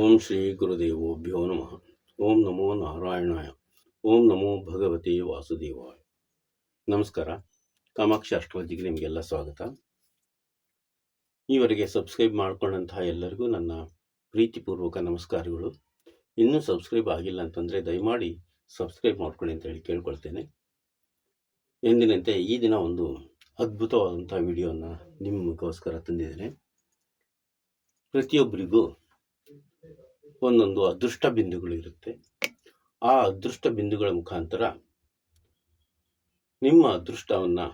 ಓಂ ಶ್ರೀ ಗುರುದೇವೋಭ್ಯೋ ನಮಃ. ಓಂ ನಮೋ ನಾರಾಯಣಾಯ. ಓಂ ನಮೋ ಭಗವತಿ ವಾಸುದೇವಾಯ. ನಮಸ್ಕಾರ. ಕಾಮಾಕ್ಷಿ ಅಸ್ಟ್ರಾಲಜಿಗೆ ನಿಮಗೆಲ್ಲ ಸ್ವಾಗತ. ಈವರೆಗೆ ಸಬ್ಸ್ಕ್ರೈಬ್ ಮಾಡ್ಕೊಂಡಂತಹ ಎಲ್ಲರಿಗೂ ನನ್ನ ಪ್ರೀತಿಪೂರ್ವಕ ನಮಸ್ಕಾರಗಳು. ಇನ್ನೂ ಸಬ್ಸ್ಕ್ರೈಬ್ ಆಗಿಲ್ಲ ಅಂತಂದರೆ ದಯಮಾಡಿ ಸಬ್ಸ್ಕ್ರೈಬ್ ಮಾಡ್ಕೊಳ್ಳಿ ಅಂತ ಹೇಳಿ ಕೇಳ್ಕೊಳ್ತೇನೆ. ಎಂದಿನಂತೆ ಈ ದಿನ ಒಂದು ಅದ್ಭುತವಾದಂಥ ವಿಡಿಯೋನ ನಿಮಗೋಸ್ಕರ ತಂದಿದ್ದೇನೆ. ಪ್ರತಿಯೊಬ್ಬರಿಗೂ ಒಂದೊಂದು ಅದೃಷ್ಟ ಬಿಂದುಗಳು ಇರುತ್ತೆ. ಆ ಅದೃಷ್ಟ ಬಿಂದುಗಳ ಮುಖಾಂತರ ನಿಮ್ಮ ಅದೃಷ್ಟವನ್ನು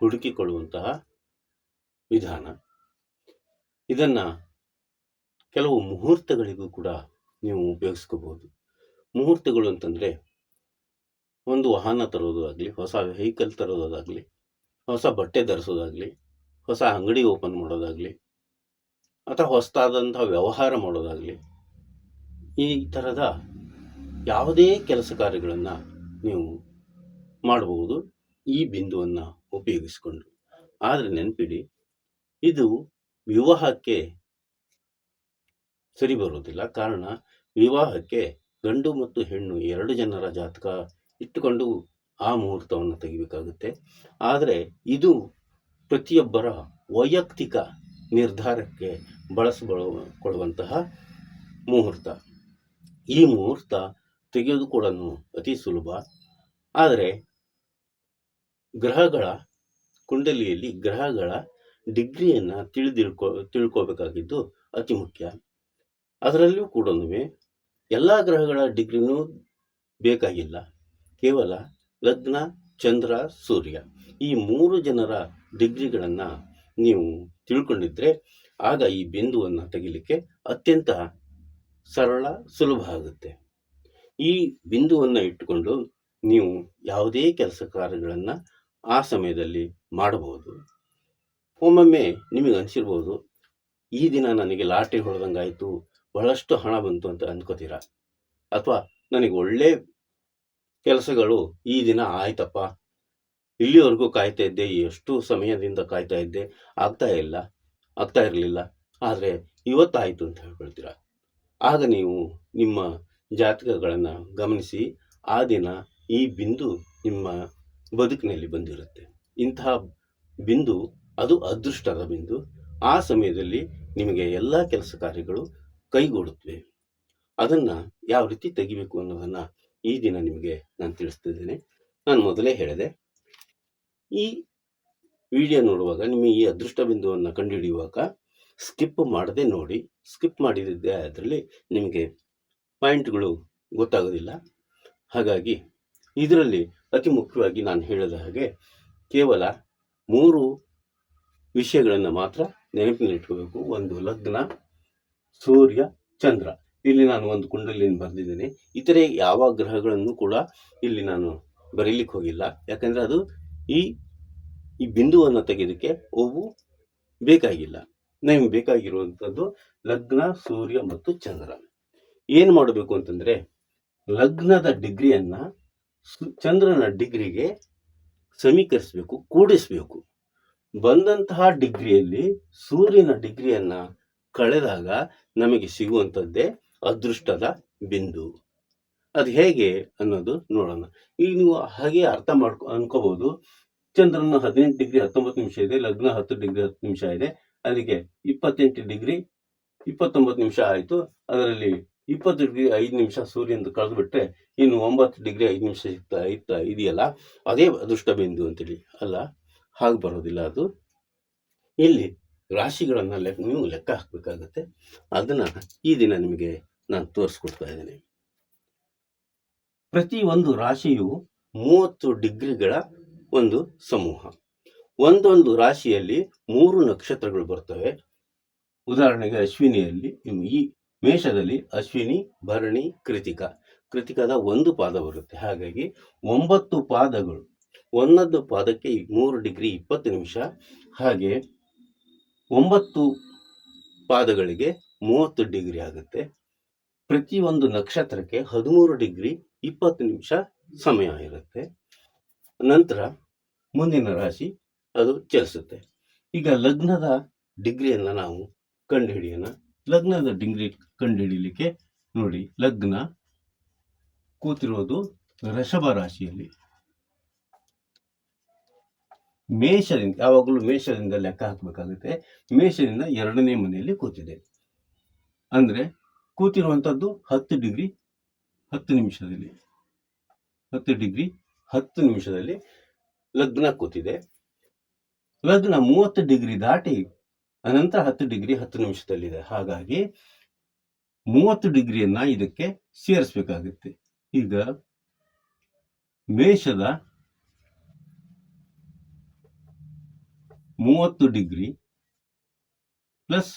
ಹುಡುಕಿಕೊಳ್ಳುವಂತಹ ವಿಧಾನ. ಇದನ್ನು ಕೆಲವು ಮುಹೂರ್ತಗಳಿಗೂ ಕೂಡ ನೀವು ಉಪಯೋಗಿಸ್ಕೋಬಹುದು. ಮುಹೂರ್ತಗಳು ಅಂತಂದರೆ ಒಂದು ವಾಹನ ತರೋದಾಗಲಿ, ಹೊಸ ವೆಹಿಕಲ್ ತರೋದಾಗಲಿ, ಹೊಸ ಬಟ್ಟೆ ಧರಿಸೋದಾಗಲಿ, ಹೊಸ ಅಂಗಡಿ ಓಪನ್ ಮಾಡೋದಾಗಲಿ, ಅಥವಾ ಹೊಸದಾದಂಥ ವ್ಯವಹಾರ ಮಾಡೋದಾಗಲಿ ಈ ಥರದ ಯಾವುದೇ ಕೆಲಸ ಕಾರ್ಯಗಳನ್ನು ನೀವು ಮಾಡಬಹುದು. ಈ ಬಿಂದುವನ್ನು ಉಪಯೋಗಿಸಿಕೊಂಡು. ಆದರೆ ನೆನಪಿಡಿ, ಇದು ವಿವಾಹಕ್ಕೆ ಸರಿ ಬರುವುದಿಲ್ಲ. ಕಾರಣ, ವಿವಾಹಕ್ಕೆ ಗಂಡು ಮತ್ತು ಹೆಣ್ಣು ಎರಡು ಜನರ ಜಾತಕ ಇಟ್ಟುಕೊಂಡು ಆ ಮುಹೂರ್ತವನ್ನು ತೆಗಿಬೇಕಾಗುತ್ತೆ. ಆದರೆ ಇದು ಪ್ರತಿಯೊಬ್ಬರ ವೈಯಕ್ತಿಕ ನಿರ್ಧಾರಕ್ಕೆ ಬಳಸಿಕೊಳ್ಳುವಂತಹ ಮುಹೂರ್ತ. ಈ ಮುಹೂರ್ತ ತೆಗೆದುಕೊಳ್ಳಲು ಅತಿ ಸುಲಭ. ಆದರೆ ಗ್ರಹಗಳ ಕುಂಡಲಿಯಲ್ಲಿ ಗ್ರಹಗಳ ಡಿಗ್ರಿಯನ್ನು ತಿಳಿದಿಳ್ಕೊ, ತಿಳ್ಕೋಬೇಕಾಗಿದ್ದು ಅತಿ ಮುಖ್ಯ. ಅದರಲ್ಲೂ ಕೂಡ ಎಲ್ಲ ಗ್ರಹಗಳ ಡಿಗ್ರಿನೂ ಬೇಕಾಗಿಲ್ಲ. ಕೇವಲ ಲಗ್ನ, ಚಂದ್ರ, ಸೂರ್ಯ ಈ ಮೂರು ಜನರ ಡಿಗ್ರಿಗಳನ್ನು ನೀವು ತಿಳ್ಕೊಂಡಿದ್ರೆ ಆಗ ಈ ಬಿಂದುವನ್ನು ತೆಗಿಲಿಕ್ಕೆ ಅತ್ಯಂತ ಸರಳ, ಸುಲಭ ಆಗುತ್ತೆ. ಈ ಬಿಂದುವನ್ನು ಇಟ್ಟುಕೊಂಡು ನೀವು ಯಾವುದೇ ಕೆಲಸ ಕಾರ್ಯಗಳನ್ನು ಆ ಸಮಯದಲ್ಲಿ ಮಾಡಬಹುದು. ಒಮ್ಮೊಮ್ಮೆ ನಿಮಗೆ ಅನಿಸಿರ್ಬೋದು, ಈ ದಿನ ನನಗೆ ಲಾಟ್ರಿ ಹೊಡೆದಂಗಾಯಿತು, ಬಹಳಷ್ಟು ಹಣ ಬಂತು ಅಂತ ಅಂದ್ಕೋತೀರ? ಅಥವಾ ನನಗೆ ಒಳ್ಳೆ ಕೆಲಸಗಳು ಈ ದಿನ ಆಯ್ತಪ್ಪ, ಇಲ್ಲಿವರೆಗೂ ಕಾಯ್ತಾ ಇದ್ದೆ, ಎಷ್ಟು ಸಮಯದಿಂದ ಕಾಯ್ತಾ ಇದ್ದೆ, ಆಗ್ತಾ ಇಲ್ಲ, ಆಗ್ತಾ ಇರಲಿಲ್ಲ, ಆದರೆ ಇವತ್ತಾಯಿತು ಅಂತ ಹೇಳ್ಕೊಳ್ತೀರ? ಆಗ ನೀವು ನಿಮ್ಮ ಜಾತಕಗಳನ್ನು ಗಮನಿಸಿ, ಆ ದಿನ ಈ ಬಿಂದು ನಿಮ್ಮ ಬದುಕಿನಲ್ಲಿ ಬಂದಿರುತ್ತೆ. ಇಂತಹ ಬಿಂದು ಅದು ಅದೃಷ್ಟದ ಬಿಂದು. ಆ ಸಮಯದಲ್ಲಿ ನಿಮಗೆ ಎಲ್ಲ ಕೆಲಸ ಕಾರ್ಯಗಳು ಕೈಗೂಡುತ್ತವೆ. ಅದನ್ನು ಯಾವ ರೀತಿ ತೆಗಿಬೇಕು ಅನ್ನೋದನ್ನು ಈ ದಿನ ನಿಮಗೆ ನಾನು ತಿಳಿಸ್ತಿದ್ದೇನೆ. ನಾನು ಮೊದಲೇ ಹೇಳಿದೆ, ಈ ವಿಡಿಯೋ ನೋಡುವಾಗ ನಿಮಗೆ ಈ ಅದೃಷ್ಟ ಬಿಂದುವನ್ನು ಕಂಡುಹಿಡಿಯುವಾಗ ಸ್ಕಿಪ್ ಮಾಡದೆ ನೋಡಿ, ಸ್ಕಿಪ್ ಮಾಡಿದ್ದೆ ಅದರಲ್ಲಿ ನಿಮಗೆ ಪಾಯಿಂಟ್ಗಳು ಗೊತ್ತಾಗೋದಿಲ್ಲ. ಹಾಗಾಗಿ ಇದರಲ್ಲಿ ಅತಿ ಮುಖ್ಯವಾಗಿ ನಾನು ಹೇಳಿದ ಹಾಗೆ ಕೇವಲ ಮೂರು ವಿಷಯಗಳನ್ನು ಮಾತ್ರ ನೆನಪಿನಲ್ಲಿಟ್ಕೋಬೇಕು ಒಂದು ಲಗ್ನ, ಸೂರ್ಯ, ಚಂದ್ರ. ಇಲ್ಲಿ ನಾನು ಒಂದು ಕುಂಡಲಿನ ಬರೆದಿದ್ದೇನೆ. ಇತರೆ ಯಾವ ಗ್ರಹಗಳನ್ನು ಕೂಡ ಇಲ್ಲಿ ನಾನು ಬರೀಲಿಕ್ಕೆ ಹೋಗಿಲ್ಲ. ಯಾಕಂದರೆ ಅದು ಈ ಈ ಬಿಂದುವನ್ನು ತೆಗೆಯೋದಕ್ಕೆ ಅವು ಬೇಕಾಗಿಲ್ಲ. ನಮಗೆ ಬೇಕಾಗಿರುವಂಥದ್ದು ಲಗ್ನ, ಸೂರ್ಯ ಮತ್ತು ಚಂದ್ರ. ಏನು ಮಾಡಬೇಕು ಅಂತಂದರೆ, ಲಗ್ನದ ಡಿಗ್ರಿಯನ್ನು ಚಂದ್ರನ ಡಿಗ್ರಿಗೆ ಸಮೀಕರಿಸಬೇಕು, ಕೂಡಿಸಬೇಕು. ಬಂದಂತಹ ಡಿಗ್ರಿಯಲ್ಲಿ ಸೂರ್ಯನ ಡಿಗ್ರಿಯನ್ನು ಕಳೆದಾಗ ನಮಗೆ ಸಿಗುವಂಥದ್ದೇ ಅದೃಷ್ಟದ ಬಿಂದು. ಅದು ಹೇಗೆ ಅನ್ನೋದು ನೋಡೋಣ. ಈಗ ನೀವು ಹಾಗೆ ಅರ್ಥ ಮಾಡ್ಕೊ ಅನ್ಕೋಬಹುದು ಚಂದ್ರನ ಹದಿನೆಂಟು ಡಿಗ್ರಿ ಹತ್ತೊಂಬತ್ತು ನಿಮಿಷ ಇದೆ, ಲಗ್ನ ಹತ್ತು ಡಿಗ್ರಿ ಹತ್ತು ನಿಮಿಷ ಇದೆ. ಅಲ್ಲಿಗೆ ಇಪ್ಪತ್ತೆಂಟು ಡಿಗ್ರಿ, ಇಪ್ಪತ್ತೊಂಬತ್ತು ನಿಮಿಷ ಆಯಿತು. ಅದರಲ್ಲಿ ಇಪ್ಪತ್ತು ಡಿಗ್ರಿ, ಐದು ನಿಮಿಷ ಸೂರ್ಯನ ಕಳೆದುಬಿಟ್ರೆ ಇನ್ನು ಒಂಬತ್ತು ಡಿಗ್ರಿ, ಐದು ನಿಮಿಷ ಸಿಗ್ತಾ ಇತ್ತ ಇದೆಯಲ್ಲ? ಅದೇ ಅದೃಷ್ಟ ಬಿಂದು ಅಂತೇಳಿ. ಅಲ್ಲ, ಹಾಗೆ ಬರೋದಿಲ್ಲ ಅದು. ಇಲ್ಲಿ ರಾಶಿಗಳನ್ನು ಲೆಕ್ಕ ನೀವು ಲೆಕ್ಕ ಹಾಕಬೇಕಾಗತ್ತೆ. ಅದನ್ನು ಈ ದಿನ ನಿಮಗೆ ನಾನು ತೋರಿಸ್ಕೊಡ್ತಾ ಇದ್ದೀನಿ. ಪ್ರತಿ ಒಂದು ರಾಶಿಯು ಮೂವತ್ತು ಡಿಗ್ರಿಗಳ ಒಂದು ಸಮೂಹ. ಒಂದೊಂದು ರಾಶಿಯಲ್ಲಿ ಮೂರು ನಕ್ಷತ್ರಗಳು ಬರ್ತವೆ. ಉದಾಹರಣೆಗೆ ಅಶ್ವಿನಿಯಲ್ಲಿ ಈ ಮೇಷದಲ್ಲಿ ಅಶ್ವಿನಿ, ಭರಣಿ, ಕೃತಿಕ. ಕೃತಿಕದ ಒಂದು ಪಾದ ಬರುತ್ತೆ ಹಾಗಾಗಿ ಒಂಬತ್ತು ಪಾದಗಳು. ಒಂದೊಂದು ಪಾದಕ್ಕೆ ಮೂರು ಡಿಗ್ರಿ ಇಪ್ಪತ್ತು ನಿಮಿಷ. ಹಾಗೆ ಒಂಬತ್ತು ಪಾದಗಳಿಗೆ ಮೂವತ್ತು ಡಿಗ್ರಿ ಆಗುತ್ತೆ. ಪ್ರತಿಯೊಂದು ನಕ್ಷತ್ರಕ್ಕೆ ಹದಿಮೂರು ಡಿಗ್ರಿ ಇಪ್ಪತ್ತು ನಿಮಿಷ ಸಮಯ ಇರುತ್ತೆ. ನಂತರ ಮುಂದಿನ ರಾಶಿ ಅದು ಚಲಿಸುತ್ತೆ. ಈಗ ಲಗ್ನದ ಡಿಗ್ರಿಯನ್ನು ನಾವು ಕಂಡುಹಿಡಿಯೋಣ. ಲಗ್ನದ ಡಿಗ್ರಿ ಕಂಡುಹಿಡಿಯಲಿಕ್ಕೆ ನೋಡಿ, ಲಗ್ನ ಕೂತಿರೋದು ವೃಷಭ ರಾಶಿಯಲ್ಲಿ. ಮೇಷದಿಂದ, ಯಾವಾಗಲೂ ಮೇಷದಿಂದ ಲೆಕ್ಕ ಹಾಕಬೇಕಾಗುತ್ತೆ. ಮೇಷದಿಂದ ಎರಡನೇ ಮನೆಯಲ್ಲಿ ಕೂತಿದೆ. ಅಂದ್ರೆ ಕೂತಿರುವಂಥದ್ದು ಹತ್ತು ಡಿಗ್ರಿ, ಹತ್ತು ನಿಮಿಷದಲ್ಲಿ. ಹತ್ತು ಡಿಗ್ರಿ, ಹತ್ತು ನಿಮಿಷದಲ್ಲಿ ಲಗ್ನ ಕೂತಿದೆ. ಲಗ್ನ ಮೂವತ್ತು ಡಿಗ್ರಿ ದಾಟಿ ಅನಂತರ ಹತ್ತು ಡಿಗ್ರಿ ಹತ್ತು ನಿಮಿಷದಲ್ಲಿದೆ. ಹಾಗಾಗಿ ಮೂವತ್ತು ಡಿಗ್ರಿಯನ್ನ ಇದಕ್ಕೆ ಸೇರಿಸ್ಬೇಕಾಗುತ್ತೆ. ಈಗ ಮೇಷದ ಮೂವತ್ತು ಡಿಗ್ರಿ ಪ್ಲಸ್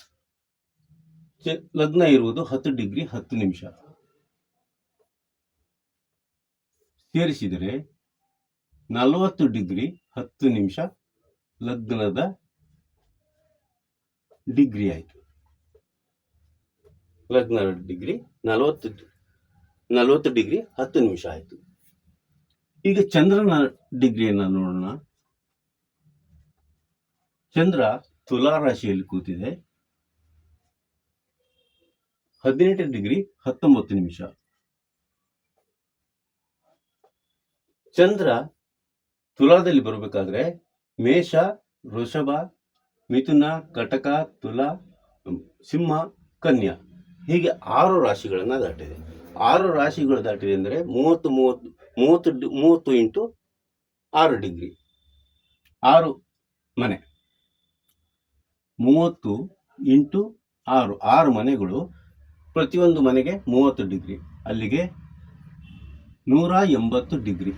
ಲಗ್ನ ಇರುವುದು ಹತ್ತು ಡಿಗ್ರಿ ಹತ್ತು ನಿಮಿಷ. ಸೇರಿಸಿದರೆ ನಲವತ್ತು ಡಿಗ್ರಿ ಹತ್ತು ನಿಮಿಷ ಲಗ್ನದ ಡಿಗ್ರಿ ಆಯಿತು. ಲಗ್ನದ ಡಿಗ್ರಿ ನಲವತ್ತು ನಲವತ್ತು ಡಿಗ್ರಿ ಹತ್ತು ನಿಮಿಷ ಆಯಿತು. ಈಗ ಚಂದ್ರನ ಡಿಗ್ರಿಯನ್ನು ನೋಡೋಣ. ಚಂದ್ರ ತುಲಾ ರಾಶಿಯಲ್ಲಿ ಕೂತಿದೆ. ಹದಿನೆಂಟು ಡಿಗ್ರಿ ಹತ್ತೊಂಬತ್ತು ನಿಮಿಷ. ಚಂದ್ರ ತುಲಾದಲ್ಲಿ ಬರಬೇಕಾದ್ರೆ ಮೇಷ, ವೃಷಭ, ಮಿಥುನ, ಕಟಕ, ತುಲಾ, ಸಿಂಹ, ಕನ್ಯಾ. ಹೀಗೆ ಆರು ರಾಶಿಗಳನ್ನು ದಾಟಿದೆ. ಆರು ರಾಶಿಗಳು ದಾಟಿದೆ ಅಂದರೆ ಮೂವತ್ತು ಮೂವತ್ತು ಮೂವತ್ತು ಮೂವತ್ತು ಇಂಟು ಆರು ಡಿಗ್ರಿ. ಆರು ಮನೆ. ಮೂವತ್ತು ಇಂಟು ಆರು. ಆರು ಮನೆಗಳು ಪ್ರತಿಯೊಂದು ಮನೆಗೆ ಮೂವತ್ತು ಡಿಗ್ರಿ. ಅಲ್ಲಿಗೆ ನೂರ ಎಂಬತ್ತು ಡಿಗ್ರಿ.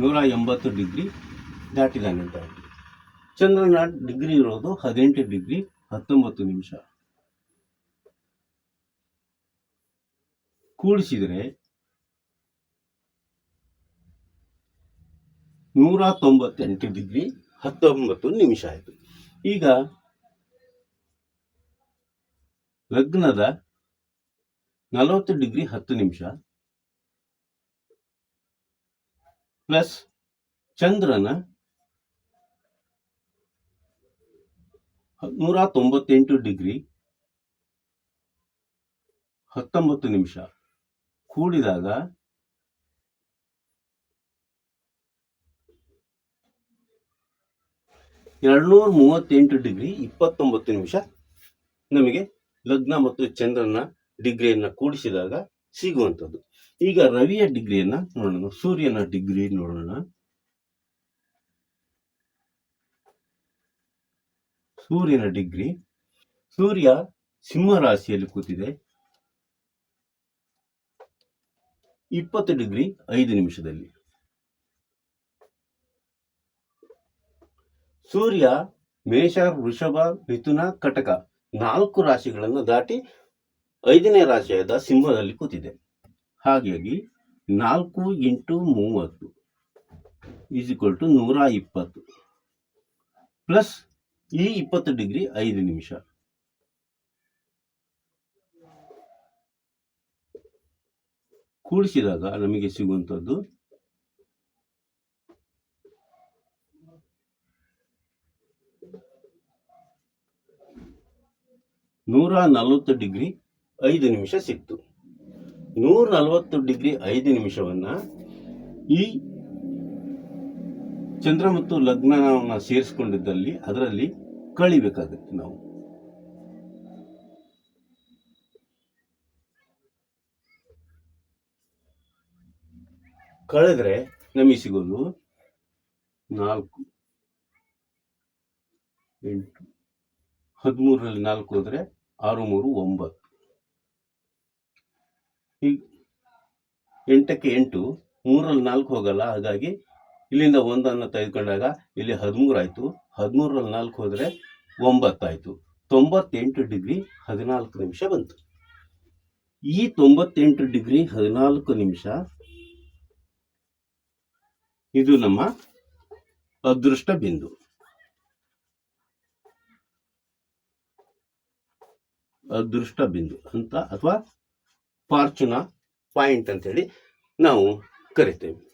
ನೂರ ಎಂಬತ್ತು ಡಿಗ್ರಿ ದಾಟಿದಾನೆ ಅಂತ. ಚಂದ್ರನ ಡಿಗ್ರಿ ಇರೋದು ಹದಿನೆಂಟು ಡಿಗ್ರಿ ಹತ್ತೊಂಬತ್ತು ನಿಮಿಷ. ಕೂಡಿಸಿದರೆ ನೂರ ತೊಂಬತ್ತೆಂಟು ಡಿಗ್ರಿ ಹತ್ತೊಂಬತ್ತು ನಿಮಿಷ ಆಯಿತು. ಈಗ ಲಗ್ನದ ನಲವತ್ತು ಡಿಗ್ರಿ ಹತ್ತು ನಿಮಿಷ. ಪ್ಲಸ್ ಚಂದ್ರನ ನೂರ ತೊಂಬತ್ತೆಂಟು ಡಿಗ್ರಿ ಹತ್ತೊಂಬತ್ತು ನಿಮಿಷ ಕೂಡಿದಾಗ ಎರಡ್ನೂರ ಮೂವತ್ತೆಂಟು ಡಿಗ್ರಿ ಇಪ್ಪತ್ತೊಂಬತ್ತು ನಿಮಿಷ ನಮಗೆ ಲಗ್ನ ಮತ್ತು ಚಂದ್ರನ ಡಿಗ್ರಿಯನ್ನ ಕೂಡಿಸಿದಾಗ ಸಿಗುವಂಥದ್ದು. ಈಗ ರವಿಯ ಡಿಗ್ರಿಯನ್ನ ನೋಡೋಣ. ಸೂರ್ಯನ ಡಿಗ್ರಿ ನೋಡೋಣ. ಸೂರ್ಯನ ಡಿಗ್ರಿ, ಸೂರ್ಯ ಸಿಂಹ ರಾಶಿಯಲ್ಲಿ ಕೂತಿದೆ. ಇಪ್ಪತ್ತು ಡಿಗ್ರಿ ಐದು ನಿಮಿಷದಲ್ಲಿ. ಸೂರ್ಯ, ಮೇಷ, ವೃಷಭ, ಮಿಥುನ, ಕಟಕ ನಾಲ್ಕು ರಾಶಿಗಳನ್ನು ದಾಟಿ ಐದನೇ ರಾಶಿಯಾದ ಸಿಂಹದಲ್ಲಿ ಕೂತಿದೆ. ಹಾಗಾಗಿ ನಾಲ್ಕು ಇಂಟು ಮೂವತ್ತು ಈಸ್ ಈಕ್ವಲ್ ಟು ನೂರ ಇಪ್ಪತ್ತು. ಪ್ಲಸ್ ಈ ಇಪ್ಪತ್ತು ಡಿಗ್ರಿ ಐದು ನಿಮಿಷ. ಕೂಡಿಸಿದಾಗ ನಮಗೆ ಸಿಗುವಂಥದ್ದು ನೂರ ನಲವತ್ತು ಡಿಗ್ರಿ ಐದು ನಿಮಿಷ ಸಿಕ್ತು. ನೂರ ನಲವತ್ತು ಡಿಗ್ರಿ ಐದು ನಿಮಿಷವನ್ನ ಈ ಚಂದ್ರ ಮತ್ತು ಲಗ್ನವನ್ನು ಸೇರಿಸ್ಕೊಂಡಿದ್ದಲ್ಲಿ ಅದರಲ್ಲಿ ಕಳಿಬೇಕಾಗತ್ತೆ ನಾವು. ಕಳೆದ್ರೆ ನಮಗೆ ಸಿಗೋದು ನಾಲ್ಕು ಎಂಟು ಹದಿಮೂರರಲ್ಲಿ ನಾಲ್ಕು ಹೋದ್ರೆ ಆರು ಮೂರು ಒಂಬತ್ತು. ಈಗ ಎಂಟಕ್ಕೆ ಎಂಟು ಮೂರಲ್ಲಿ ನಾಲ್ಕು ಹೋಗಲ್ಲ, ಹಾಗಾಗಿ ಇಲ್ಲಿಂದ ಒಂದನ್ನು ತೆಗೆದುಕೊಂಡಾಗ ಇಲ್ಲಿ ಹದಿಮೂರು ಆಯಿತು. ಹದಿಮೂರರಲ್ಲಿ ನಾಲ್ಕು ಹೋದರೆ ಒಂಬತ್ತಾಯಿತು ತೊಂಬತ್ತೆಂಟು ಡಿಗ್ರಿ ಹದಿನಾಲ್ಕು ನಿಮಿಷ ಬಂತು. ಈ ತೊಂಬತ್ತೆಂಟು ಡಿಗ್ರಿ ಹದಿನಾಲ್ಕು ನಿಮಿಷ ಇದು ನಮ್ಮ ಅದೃಷ್ಟ ಬಿಂದು. ಅದೃಷ್ಟ ಬಿಂದು ಅಂತ ಅಥವಾ ಫಾರ್ಚುನಾ ಪಾಯಿಂಟ್ ಅಂತೇಳಿ ನಾವು ಕರಿತೇವೆ.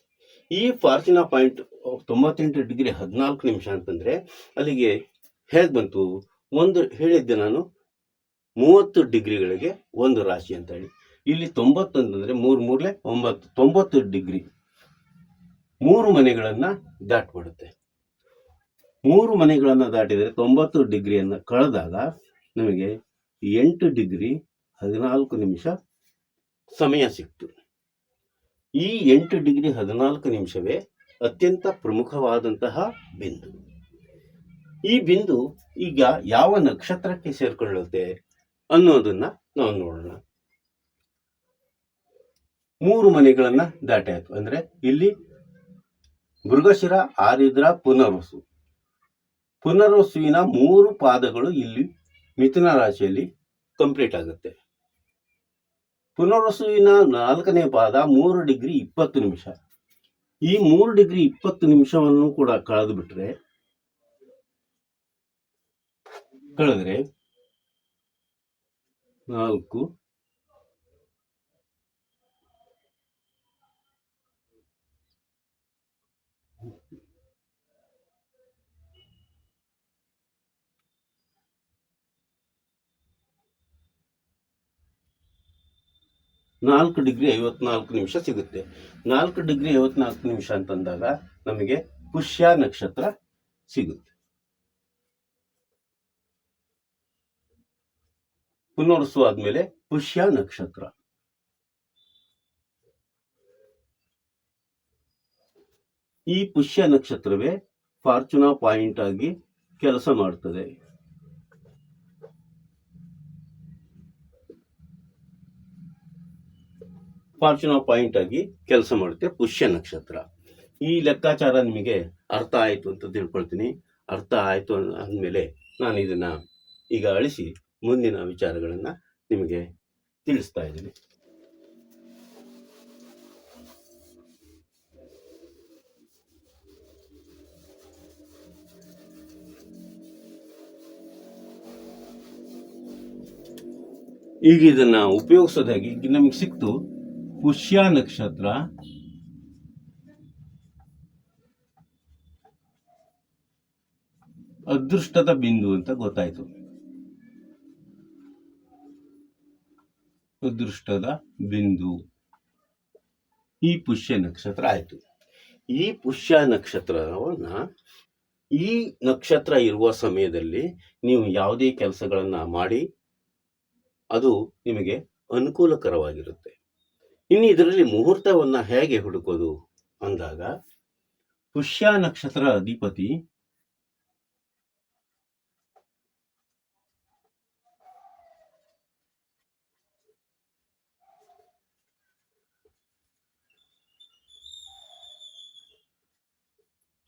ಈ ಫಾರ್ಚುನ ಪಾಯಿಂಟ್ ತೊಂಬತ್ತೆಂಟು ಡಿಗ್ರಿ ಹದಿನಾಲ್ಕು ನಿಮಿಷ ಅಂತಂದ್ರೆ ಅಲ್ಲಿಗೆ ಹೇಗೆ ಬಂತು? ಒಂದು ಹೇಳಿದ್ದೆ ನಾನು, ಮೂವತ್ತು ಡಿಗ್ರಿಗಳಿಗೆ ಒಂದು ರಾಶಿ ಅಂತ ಹೇಳಿ ಇಲ್ಲಿ ತೊಂಬತ್ತು ಅಂತಂದ್ರೆ ಮೂರು ಮೂರ್ಲೆ ಒಂಬತ್ತು, ತೊಂಬತ್ತು ಡಿಗ್ರಿ. ಮೂರು ಮನೆಗಳನ್ನ ದಾಟ್ಬಿಡುತ್ತೆ. ಮೂರು ಮನೆಗಳನ್ನ ದಾಟಿದರೆ ತೊಂಬತ್ತು ಡಿಗ್ರಿಯನ್ನು ಕಳೆದಾಗ ನಮಗೆ ಎಂಟು ಡಿಗ್ರಿ ಹದಿನಾಲ್ಕು ನಿಮಿಷ ಸಮಯ ಸಿಕ್ತು. ಈ ಎಂಟು ಡಿಗ್ರಿ ಹದಿನಾಲ್ಕು ನಿಮಿಷವೇ ಅತ್ಯಂತ ಪ್ರಮುಖವಾದಂತಹ ಬಿಂದು. ಈ ಬಿಂದು ಈಗ ಯಾವ ನಕ್ಷತ್ರಕ್ಕೆ ಸೇರ್ಕೊಳ್ಳುತ್ತೆ ಅನ್ನೋದನ್ನ ನಾವು ನೋಡೋಣ. ಮೂರು ಮನೆಗಳನ್ನ ದಾಟಾಯ್ತು ಅಂದ್ರೆ ಇಲ್ಲಿ ಮೃಗಶಿರ, ಆರಿದ್ರ, ಪುನರ್ವಸು. ಪುನರ್ವಸುವಿನ ಮೂರು ಪಾದಗಳು ಇಲ್ಲಿ ಮಿಥುನ ರಾಶಿಯಲ್ಲಿ ಕಂಪ್ಲೀಟ್ ಆಗುತ್ತೆ. ಪುನರ್ವಸುವಿನ ನಾಲ್ಕನೇ ಪಾದ ಮೂರು ಡಿಗ್ರಿ ಇಪ್ಪತ್ತು ನಿಮಿಷ. ಈ ಮೂರು ಡಿಗ್ರಿ ಇಪ್ಪತ್ತು ನಿಮಿಷವನ್ನು ಕೂಡ ಕಳೆದು ಬಿಟ್ರೆ ಕಳೆದ್ರೆ ನಾಲ್ಕು ನಾಲ್ಕು ಡಿಗ್ರಿ ಐವತ್ನಾಲ್ಕು ನಿಮಿಷ ಸಿಗುತ್ತೆ. ನಾಲ್ಕು ಡಿಗ್ರಿ ಐವತ್ನಾಲ್ಕು ನಿಮಿಷ ಅಂತಂದಾಗ ನಮಗೆ ಪುಷ್ಯ ನಕ್ಷತ್ರ ಸಿಗುತ್ತೆ. ಪುನರ್ಸು ಆದ್ಮೇಲೆ ಪುಷ್ಯ ನಕ್ಷತ್ರ. ಈ ಪುಷ್ಯ ನಕ್ಷತ್ರವೇ ಫಾರ್ಚುನಾ ಪಾಯಿಂಟ್ ಆಗಿ ಕೆಲಸ ಮಾಡ್ತದೆ. ಫಾರ್ಚುನಾ ಪಾಯಿಂಟ್ ಆಗಿ ಕೆಲಸ ಮಾಡುತ್ತೆ ಪುಷ್ಯ ನಕ್ಷತ್ರ. ಈ ಲೆಕ್ಕಾಚಾರ ನಿಮಗೆ ಅರ್ಥ ಆಯಿತು ಅಂತ ತಿಳ್ಕೊಳ್ತೀನಿ. ಅರ್ಥ ಆಯಿತು ಅಂದಮೇಲೆ ನಾನು ಇದನ್ನು ಈಗ ಅಳಿಸಿ ಮುಂದಿನ ವಿಚಾರಗಳನ್ನು ನಿಮಗೆ ತಿಳಿಸ್ತಾ ಇದ್ದೀನಿ. ಈಗ ಇದನ್ನು ಉಪಯೋಗಿಸೋದಾಗಿ ನಮಗೆ ಸಿಕ್ತು ಪುಷ್ಯ ನಕ್ಷತ್ರ. ಅದೃಷ್ಟದ ಬಿಂದು ಅಂತ ಗೊತ್ತಾಯಿತು. ಅದೃಷ್ಟದ ಬಿಂದು. ಈ ಪುಷ್ಯ ನಕ್ಷತ್ರ ಆಯಿತು. ಈ ಪುಷ್ಯ ನಕ್ಷತ್ರವನ್ನ ಈ ನಕ್ಷತ್ರ ಇರುವ ಸಮಯದಲ್ಲಿ ನೀವು ಯಾವುದೇ ಕೆಲಸಗಳನ್ನ ಮಾಡಿ, ಅದು ನಿಮಗೆ ಅನುಕೂಲಕರವಾಗಿರುತ್ತೆ. ಇನ್ನು ಇದರಲ್ಲಿ ಮುಹೂರ್ತವನ್ನ ಹೇಗೆ ಹುಡುಕೋದು ಅಂದಾಗ, ಪುಷ್ಯ ನಕ್ಷತ್ರ ಅಧಿಪತಿ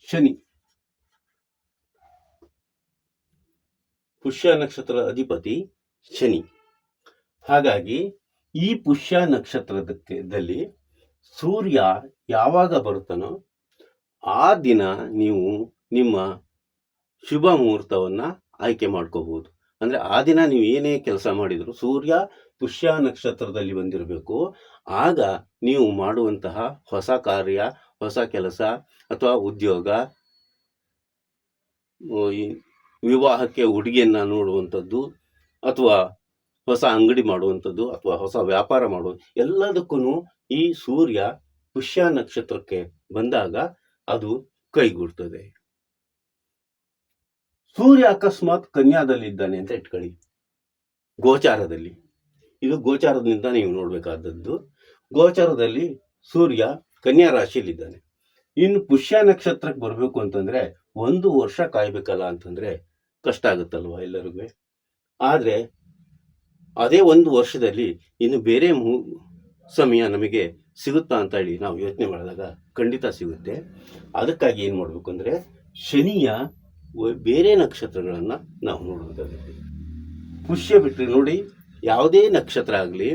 ಶನಿ. ಪುಷ್ಯ ನಕ್ಷತ್ರ ಅಧಿಪತಿ ಶನಿ. ಹಾಗಾಗಿ ಈ ಪುಷ್ಯ ನಕ್ಷತ್ರದಲ್ಲಿ ಸೂರ್ಯ ಯಾವಾಗ ಬರುತ್ತಾನೋ ಆ ದಿನ ನೀವು ನಿಮ್ಮ ಶುಭ ಮುಹೂರ್ತವನ್ನು ಆಯ್ಕೆ ಮಾಡ್ಕೋಬಹುದು. ಅಂದರೆ ಆ ದಿನ ನೀವು ಏನೇ ಕೆಲಸ ಮಾಡಿದ್ರು ಸೂರ್ಯ ಪುಷ್ಯ ನಕ್ಷತ್ರದಲ್ಲಿ ಬಂದಿರಬೇಕು. ಆಗ ನೀವು ಮಾಡುವಂತಹ ಹೊಸ ಕಾರ್ಯ, ಹೊಸ ಕೆಲಸ ಅಥವಾ ಉದ್ಯೋಗ ವಿವಾಹಕ್ಕೆ ಹುಡುಗಿಯನ್ನ ನೋಡುವಂಥದ್ದು ಅಥವಾ ಹೊಸ ಅಂಗಡಿ ಮಾಡುವಂಥದ್ದು ಅಥವಾ ಹೊಸ ವ್ಯಾಪಾರ ಮಾಡುವ ಎಲ್ಲದಕ್ಕೂ ಈ ಸೂರ್ಯ ಪುಷ್ಯ ನಕ್ಷತ್ರಕ್ಕೆ ಬಂದಾಗ ಅದು ಕೈಗೂಡ್ತದೆ. ಸೂರ್ಯ ಅಕಸ್ಮಾತ್ ಕನ್ಯಾದಲ್ಲಿದ್ದಾನೆ ಅಂತ ಇಟ್ಕೊಳ್ಳಿ. ಗೋಚಾರದಲ್ಲಿ. ಇದು ಗೋಚಾರದಿಂದ ನೀವು ನೋಡಬೇಕಾದದ್ದು, ಗೋಚಾರದಲ್ಲಿ ಸೂರ್ಯ ಕನ್ಯಾ ರಾಶಿಯಲ್ಲಿದ್ದಾನೆ. ಇನ್ನು ಪುಷ್ಯ ನಕ್ಷತ್ರಕ್ಕೆ ಬರಬೇಕು ಅಂತಂದ್ರೆ ಒಂದು ವರ್ಷ ಕಾಯ್ಬೇಕಲ್ಲ ಅಂತಂದ್ರೆ ಕಷ್ಟ ಆಗುತ್ತಲ್ವಾ ಎಲ್ಲರಿಗೂ? ಆದ್ರೆ ಅದೇ ಒಂದು ವರ್ಷದಲ್ಲಿ ಇನ್ನು ಬೇರೆ ಮೂ ಸಮಯ ನಮಗೆ ಸಿಗುತ್ತಾ ಅಂತ ಹೇಳಿ ನಾವು ಯೋಚನೆ ಮಾಡಿದಾಗ ಖಂಡಿತ ಸಿಗುತ್ತೆ. ಅದಕ್ಕಾಗಿ ಏನು ಮಾಡಬೇಕು ಅಂದರೆ ಶನಿಯ ಬೇರೆ ನಕ್ಷತ್ರಗಳನ್ನು ನಾವು ನೋಡುವಂಥದ್ದು. ಪುಷ್ಯ ಬಿಟ್ಟರೆ ನೋಡಿ ಯಾವುದೇ ನಕ್ಷತ್ರ ಆಗಲಿ,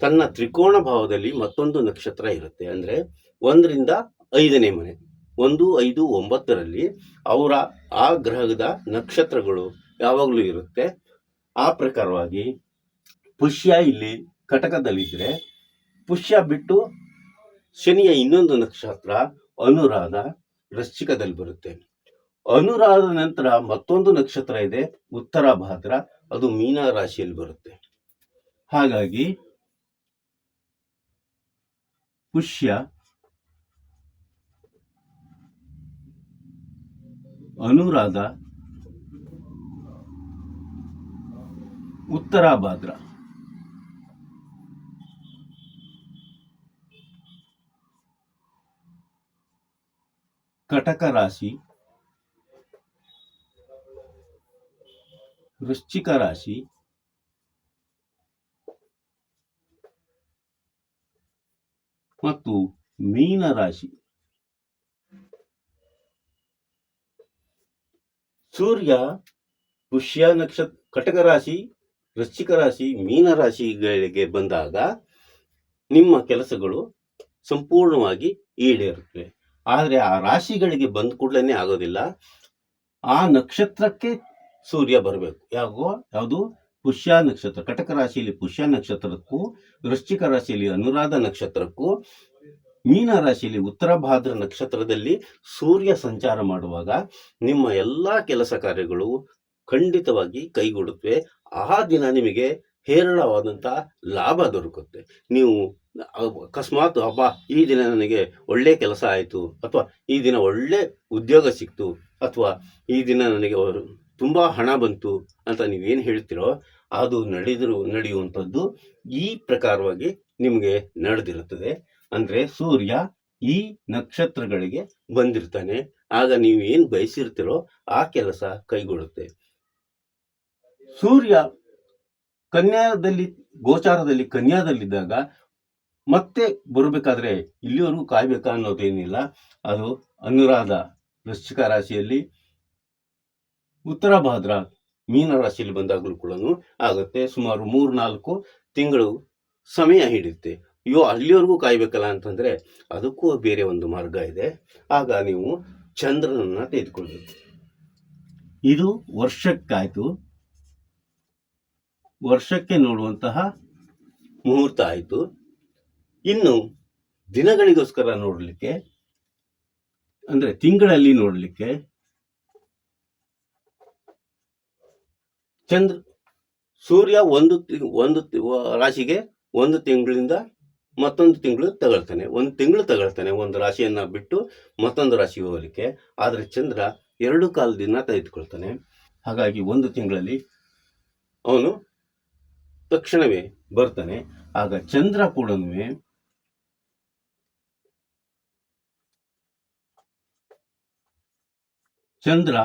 ತನ್ನ ತ್ರಿಕೋಣ ಭಾವದಲ್ಲಿ ಮತ್ತೊಂದು ನಕ್ಷತ್ರ ಇರುತ್ತೆ. ಅಂದರೆ ಒಂದರಿಂದ ಐದನೇ ಮನೆ, ಒಂದು, ಐದು, ಒಂಬತ್ತರಲ್ಲಿ ಅವರ ಆ ಗ್ರಹದ ನಕ್ಷತ್ರಗಳು ಯಾವಾಗಲೂ ಇರುತ್ತೆ. ಆ ಪ್ರಕಾರವಾಗಿ ಪುಷ್ಯ ಇಲ್ಲಿ ಕಟಕದಲ್ಲಿದ್ದರೆ ಪುಷ್ಯ ಬಿಟ್ಟು ಶನಿಯ ಇನ್ನೊಂದು ನಕ್ಷತ್ರ ಅನುರಾಧ ವೃಶ್ಚಿಕದಲ್ಲಿ ಬರುತ್ತೆ. ಅನುರಾಧ ನಂತರ ಮತ್ತೊಂದು ನಕ್ಷತ್ರ ಇದೆ, ಉತ್ತರ ಭಾದ್ರ, ಅದು ಮೀನ ರಾಶಿಯಲ್ಲಿ ಬರುತ್ತೆ. ಹಾಗಾಗಿ ಪುಷ್ಯ ಅನುರಾಧ ಉತ್ತರ ಭಾದ್ರ ಕಟಕ ರಾಶಿ ವೃಶ್ಚಿಕ ರಾಶಿ ಮತ್ತು ಮೀನ ರಾಶಿ ಸೂರ್ಯ ಪುಷ್ಯ ನಕ್ಷತ್ರ ಕಟಕ ರಾಶಿ ವೃಶ್ಚಿಕ ರಾಶಿ, ಮೀನ ರಾಶಿಗಳಿಗೆ ಬಂದಾಗ ನಿಮ್ಮ ಕೆಲಸಗಳು ಸಂಪೂರ್ಣವಾಗಿ ಈಡೇರುತ್ತವೆ. ಆದರೆ ಆ ರಾಶಿಗಳಿಗೆ ಬಂದ ಕೂಡಲೇ ಆಗೋದಿಲ್ಲ. ಆ ನಕ್ಷತ್ರಕ್ಕೆ ಸೂರ್ಯ ಬರಬೇಕು. ಯಾಕೋ? ಯಾವುದು? ಪುಷ್ಯ ನಕ್ಷತ್ರ. ಕಟಕ ರಾಶಿಯಲ್ಲಿ ಪುಷ್ಯ ನಕ್ಷತ್ರಕ್ಕೂ, ವೃಶ್ಚಿಕ ರಾಶಿಯಲ್ಲಿ ಅನುರಾಧ ನಕ್ಷತ್ರಕ್ಕೂ, ಮೀನ ರಾಶಿಯಲ್ಲಿ ಉತ್ತರ ಭಾದ್ರ ನಕ್ಷತ್ರದಲ್ಲಿ ಸೂರ್ಯ ಸಂಚಾರ ಮಾಡುವಾಗ ನಿಮ್ಮ ಎಲ್ಲ ಕೆಲಸ ಕಾರ್ಯಗಳು ಖಂಡಿತವಾಗಿ ಕೈಗೂಡುತ್ತವೆ. ಆ ದಿನ ನಿಮಗೆ ಹೇರಳವಾದಂಥ ಲಾಭ ದೊರಕುತ್ತೆ. ನೀವು ಅಕಸ್ಮಾತ್ ಹಬ್ಬ, ಈ ದಿನ ನನಗೆ ಒಳ್ಳೆ ಕೆಲಸ ಆಯಿತು ಅಥವಾ ಈ ದಿನ ಒಳ್ಳೆ ಉದ್ಯೋಗ ಸಿಕ್ತು ಅಥವಾ ಈ ದಿನ ನನಗೆ ತುಂಬ ಹಣ ಬಂತು ಅಂತ ನೀವೇನು ಹೇಳ್ತಿರೋ ಅದು ನಡೆದಿರು, ನಡೆಯುವಂಥದ್ದು ಈ ಪ್ರಕಾರವಾಗಿ ನಿಮಗೆ ನಡೆದಿರುತ್ತದೆ. ಅಂದರೆ ಸೂರ್ಯ ಈ ನಕ್ಷತ್ರಗಳಿಗೆ ಬಂದಿರ್ತಾನೆ. ಆಗ ನೀವು ಏನು ಬಯಸಿರ್ತಿರೋ ಆ ಕೆಲಸ ಕೈಗೊಳ್ಳುತ್ತೆ. ಸೂರ್ಯ ಕನ್ಯಾದಲ್ಲಿ, ಗೋಚಾರದಲ್ಲಿ, ಕನ್ಯಾದಲ್ಲಿದ್ದಾಗ ಮತ್ತೆ ಬರಬೇಕಾದ್ರೆ ಇಲ್ಲಿವರೆಗೂ ಕಾಯ್ಬೇಕಾ ಅನ್ನೋದೇನಿಲ್ಲ. ಅದು ಅನುರಾಧ ವೃಶ್ಚಿಕ ರಾಶಿಯಲ್ಲಿ, ಉತ್ತರ ಭಾದ್ರ ಮೀನ ರಾಶಿಯಲ್ಲಿ ಬಂದಾಗಲೂ ಕೂಡ ಆಗುತ್ತೆ. ಸುಮಾರು ಮೂರು ನಾಲ್ಕು ತಿಂಗಳು ಸಮಯ ಹಿಡಿಯುತ್ತೆ. ಅಯ್ಯೋ, ಅಲ್ಲಿವರೆಗೂ ಕಾಯ್ಬೇಕಲ್ಲ ಅಂತಂದ್ರೆ ಅದಕ್ಕೂ ಬೇರೆ ಒಂದು ಮಾರ್ಗ ಇದೆ. ಆಗ ನೀವು ಚಂದ್ರನನ್ನ ತೆಗೆದುಕೊಳ್ಬೇಕು ಇದು ವರ್ಷಕ್ಕಾಯ್ತು. ವರ್ಷಕ್ಕೆ ನೋಡುವಂತಹ ಮುಹೂರ್ತ ಆಯಿತು. ಇನ್ನು ದಿನಗಳಿಗೋಸ್ಕರ ನೋಡಲಿಕ್ಕೆ, ಅಂದರೆ ತಿಂಗಳಲ್ಲಿ ನೋಡಲಿಕ್ಕೆ ಚಂದ್ರ, ಸೂರ್ಯ ಒಂದು ಒಂದು ರಾಶಿಗೆ ಒಂದು ತಿಂಗಳಿಂದ ಮತ್ತೊಂದು ತಿಂಗಳು ತಗೊಳ್ತಾನೆ. ಒಂದು ತಿಂಗಳು ತಗೊಳ್ತಾನೆ ಒಂದು ರಾಶಿಯನ್ನು ಬಿಟ್ಟು ಮತ್ತೊಂದು ರಾಶಿ ಹೋಗಲಿಕ್ಕೆ. ಆದರೆ ಚಂದ್ರ ಎರಡು ಕಾಲದಿಂದ ತೆಗೆದುಕೊಳ್ತಾನೆ. ಹಾಗಾಗಿ ಒಂದು ತಿಂಗಳಲ್ಲಿ ಅವನು ತಕ್ಷಣವೇ ಬರ್ತಾನೆ. ಆಗ ಚಂದ್ರ ಕೂಡ ಚಂದ್ರ,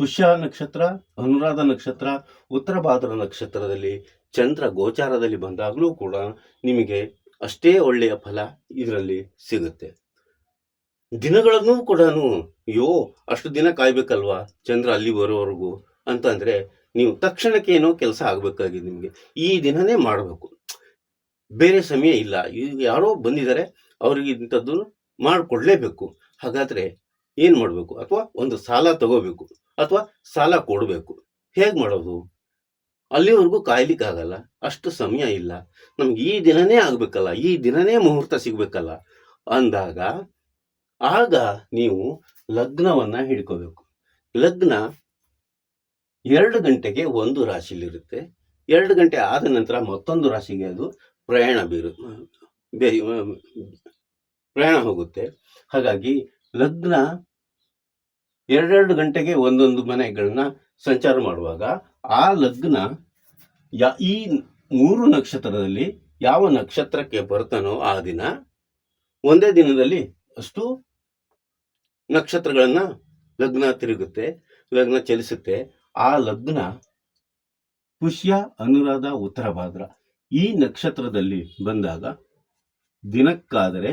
ಪುಷ್ಯ ನಕ್ಷತ್ರ, ಅನುರಾಧ ನಕ್ಷತ್ರ, ಉತ್ತರ ಭಾದ್ರ ನಕ್ಷತ್ರದಲ್ಲಿ ಚಂದ್ರ ಗೋಚಾರದಲ್ಲಿ ಬಂದಾಗಲೂ ಕೂಡ ನಿಮಗೆ ಅಷ್ಟೇ ಒಳ್ಳೆಯ ಫಲ ಇದರಲ್ಲಿ ಸಿಗುತ್ತೆ. ದಿನಗಳನ್ನೂ ಕೂಡ ಅಯ್ಯೋ, ಅಷ್ಟು ದಿನ ಕಾಯ್ಬೇಕಲ್ವಾ ಚಂದ್ರ ಅಲ್ಲಿ ಬರೋವರೆಗೂ ಅಂತಂದ್ರೆ ನೀವು ತಕ್ಷಣಕ್ಕೆ ಏನೋ ಕೆಲಸ ಆಗ್ಬೇಕಾಗಿದೆ ನಿಮಗೆ. ಈ ದಿನನೇ ಮಾಡಬೇಕು. ಬೇರೆ ಸಮಯ ಇಲ್ಲ. ಈಗ ಯಾರೋ ಬಂದಿದ್ದಾರೆ ಅವರಿಗೆ ಇಂಥದ್ದು ಮಾಡಿಕೊಡ್ಲೇಬೇಕು. ಹಾಗಾದ್ರೆ ಏನು ಮಾಡಬೇಕು? ಅಥವಾ ಒಂದು ಸಾಲ ತಗೋಬೇಕು, ಅಥವಾ ಸಾಲ ಕೊಡಬೇಕು. ಹೇಗೆ ಮಾಡೋದು? ಅಲ್ಲಿವರೆಗೂ ಕಾಯ್ಲಿಕ್ಕಾಗಲ್ಲ. ಅಷ್ಟು ಸಮಯ ಇಲ್ಲ. ನಮ್ಗೆ ಈ ದಿನನೇ ಆಗ್ಬೇಕಲ್ಲ. ಈ ದಿನನೇ ಮುಹೂರ್ತ ಸಿಗಬೇಕಲ್ಲ. ಅಂದಾಗ ಆಗ ನೀವು ಲಗ್ನವನ್ನ ಹಿಡ್ಕೋಬೇಕು. ಲಗ್ನ ಎರಡು ಗಂಟೆಗೆ ಒಂದು ರಾಶಿಲಿರುತ್ತೆ ಎರಡು ಗಂಟೆ ಆದ ನಂತರ ಮತ್ತೊಂದು ರಾಶಿಗೆ ಅದು ಪ್ರಯಾಣ ಬೀರು ಪ್ರಯಾಣ ಹೋಗುತ್ತೆ. ಹಾಗಾಗಿ ಲಗ್ನ ಎರಡೆರಡು ಗಂಟೆಗೆ ಒಂದೊಂದು ಮನೆಗಳನ್ನ ಸಂಚಾರ ಮಾಡುವಾಗ ಆ ಲಗ್ನ ಯಾ, ಈ ಮೂರು ನಕ್ಷತ್ರದಲ್ಲಿ ಯಾವ ನಕ್ಷತ್ರಕ್ಕೆ ಬರ್ತಾನೋ ಆ ದಿನ ಒಂದೇ ದಿನದಲ್ಲಿ ಅಷ್ಟು ನಕ್ಷತ್ರಗಳನ್ನು ಲಗ್ನ ತಿರುಗುತ್ತೆ, ಲಗ್ನ ಚಲಿಸುತ್ತೆ. ಆ ಲಗ್ನ ಪುಷ್ಯ ಅನುರಾಧ ಉತ್ತರ ಭಾದ್ರ ಈ ನಕ್ಷತ್ರದಲ್ಲಿ ಬಂದಾಗ ದಿನಕ್ಕಾದರೆ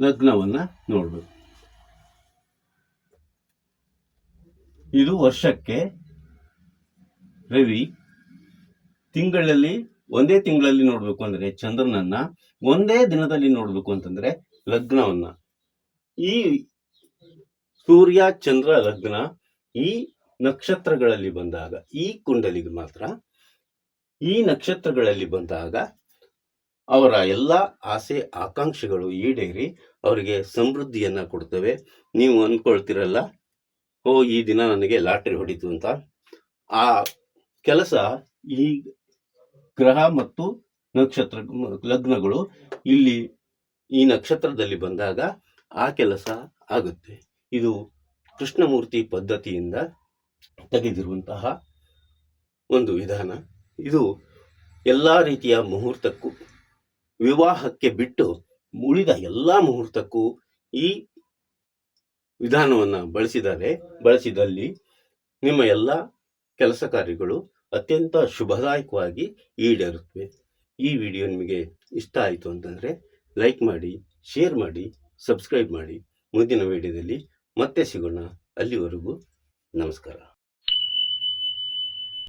ಲಗ್ನವನ್ನ ನೋಡಬೇಕು. ಇದು ವರ್ಷಕ್ಕೆ ರವಿ ತಿಂಗಳಲ್ಲಿ ಒಂದೇ ತಿಂಗಳಲ್ಲಿ ನೋಡಬೇಕು ಅಂದರೆ ಚಂದ್ರನನ್ನ ಒಂದೇ ದಿನದಲ್ಲಿ ನೋಡ್ಬೇಕು ಅಂತಂದ್ರೆ ಲಗ್ನವನ್ನ. ಈ ಸೂರ್ಯ, ಚಂದ್ರ ಲಗ್ನ ಈ ನಕ್ಷತ್ರಗಳಲ್ಲಿ ಬಂದಾಗ, ಈ ಕುಂಡಲಿಗೆ ಮಾತ್ರ ಈ ನಕ್ಷತ್ರಗಳಲ್ಲಿ ಬಂದಾಗ ಅವರ ಎಲ್ಲ ಆಸೆ, ಆಕಾಂಕ್ಷೆಗಳು ಈಡೇರಿ ಅವರಿಗೆ ಸಮೃದ್ಧಿಯನ್ನ ಕೊಡ್ತವೆ. ನೀವು ಅಂದ್ಕೊಳ್ತಿರಲ್ಲ ಓ, ಈ ದಿನ ನನಗೆ ಲಾಟ್ರಿ ಹೊಡಿತು ಅಂತ. ಆ ಕೆಲಸ ಈ ಗ್ರಹ ಮತ್ತು ನಕ್ಷತ್ರ, ಲಗ್ನಗಳು ಇಲ್ಲಿ ಈ ನಕ್ಷತ್ರದಲ್ಲಿ ಬಂದಾಗ ಆ ಕೆಲಸ ಆಗುತ್ತೆ. ಇದು ಕೃಷ್ಣಮೂರ್ತಿ ಪದ್ಧತಿಯಿಂದ ತೆಗೆದಿರುವಂತಹ ಒಂದು ವಿಧಾನ. ಇದು ಎಲ್ಲ ರೀತಿಯ ಮುಹೂರ್ತಕ್ಕೂ, ವಿವಾಹಕ್ಕೆ ಬಿಟ್ಟು ಉಳಿದ ಎಲ್ಲ ಮುಹೂರ್ತಕ್ಕೂ ಈ ವಿಧಾನವನ್ನು ಬಳಸಿದರೆ ಬಳಸಿದಲ್ಲಿ ನಿಮ್ಮ ಎಲ್ಲ ಕೆಲಸ ಕಾರ್ಯಗಳು ಅತ್ಯಂತ ಶುಭದಾಯಕವಾಗಿ ಈಡೇರುತ್ತವೆ. ಈ ವಿಡಿಯೋ ನಿಮಗೆ ಇಷ್ಟ ಆಯಿತು ಅಂತಂದರೆ ಲೈಕ್ ಮಾಡಿ, ಶೇರ್ ಮಾಡಿ, ಸಬ್ಸ್ಕ್ರೈಬ್ ಮಾಡಿ. ಮುಂದಿನ ವಿಡಿಯೋದಲ್ಲಿ ಮತ್ತೆ ಸಿಗೋಣ. ಅಲ್ಲಿವರೆಗೂ ನಮಸ್ಕಾರ.